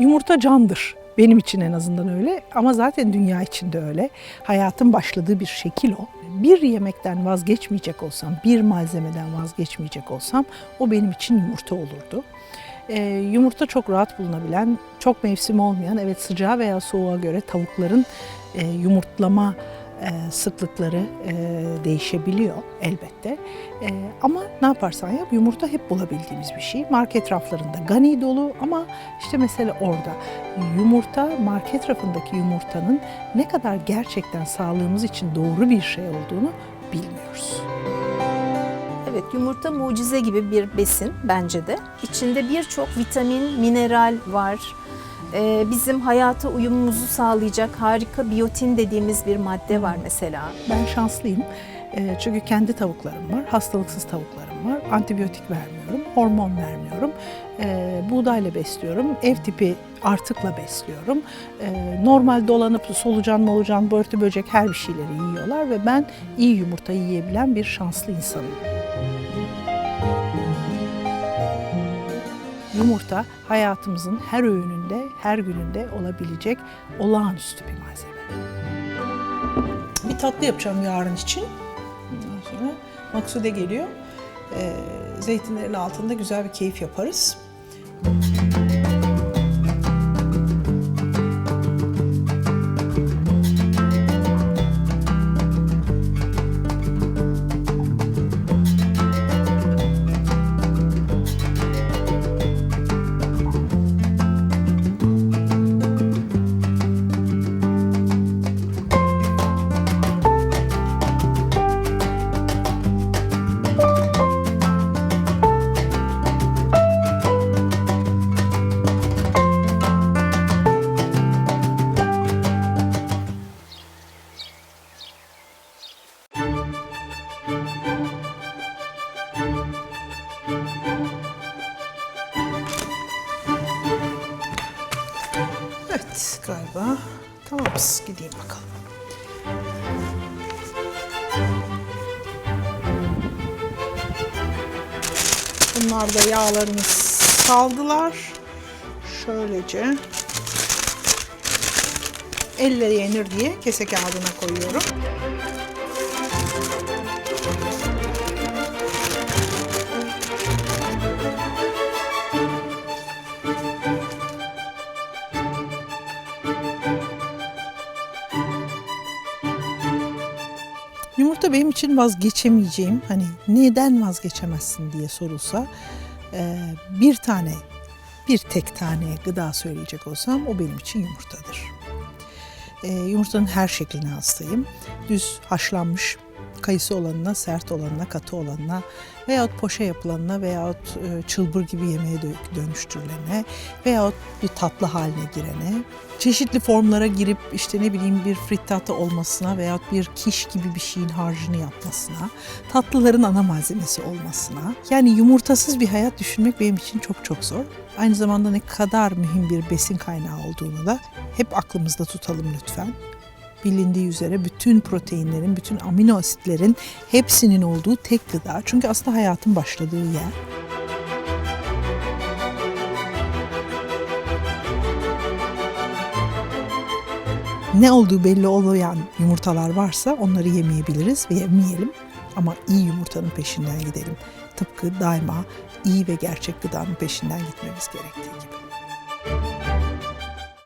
Yumurta candır. Benim için en azından öyle ama zaten dünya için de öyle. Hayatın başladığı bir şekil o. Bir yemekten vazgeçmeyecek olsam, bir malzemeden vazgeçmeyecek olsam o benim için yumurta olurdu. Ee, yumurta çok rahat bulunabilen, çok mevsimi olmayan, evet sıcağa veya soğuğa göre tavukların e, yumurtlama sıklıkları e, değişebiliyor elbette. E, ama ne yaparsan yap yumurta hep bulabildiğimiz bir şey. Market raflarında gani dolu ama işte mesele orada. Yumurta market rafındaki yumurtanın ne kadar gerçekten sağlığımız için doğru bir şey olduğunu bilmiyoruz. Evet yumurta mucize gibi bir besin bence de. İçinde birçok vitamin, mineral var. Ee, bizim hayata uyumumuzu sağlayacak harika biyotin dediğimiz bir madde var mesela. Ben şanslıyım. E, çünkü kendi tavuklarım var, hastalıksız tavuklarım var. Antibiyotik vermiyorum, hormon vermiyorum. E, buğdayla besliyorum, ev tipi artıkla besliyorum. E, normal dolanıp solucan molucan, börtü böcek her bir şeyleri yiyorlar ve ben iyi yumurta yiyebilen bir şanslı insanım. Yumurta hayatımızın her öğününde, her gününde olabilecek olağanüstü bir malzeme. Bir tatlı yapacağım yarın için. Ondan sonra Maksude geliyor. Ee, zeytinlerin altında güzel bir keyif yaparız. Evet galiba tamamız. Gideyim bakalım. Bunlar da yağlarını saldılar. Şöylece elle yenir diye kese kağıdına koyuyorum. Yumurta benim için vazgeçemeyeceğim, hani neden vazgeçemezsin diye sorulsa e, bir tane, bir tek tane gıda söyleyecek olsam o benim için yumurtadır. E, yumurtanın her şekline hastayım. Düz haşlanmış kayısı olanına, sert olanına, katı olanına veyahut poşe yapılanına veyahut e, çılbır gibi yemeğe dö- dönüştürülene veyahut bir tatlı haline girene, çeşitli formlara girip işte ne bileyim bir frittata olmasına veyahut bir kiş gibi bir şeyin harcını yapmasına, tatlıların ana malzemesi olmasına. Yani yumurtasız bir hayat düşünmek benim için çok çok zor. Aynı zamanda ne kadar mühim bir besin kaynağı olduğunu da hep aklımızda tutalım lütfen bilindiği üzere bütün proteinlerin, bütün amino asitlerin hepsinin olduğu tek gıda. Çünkü aslında hayatın başladığı yer. Ne olduğu belli olmayan yumurtalar varsa onları yemeyebiliriz ve yemeyelim. Ama iyi yumurtanın peşinden gidelim. Tıpkı daima iyi ve gerçek gıdanın peşinden gitmemiz gerektiği gibi.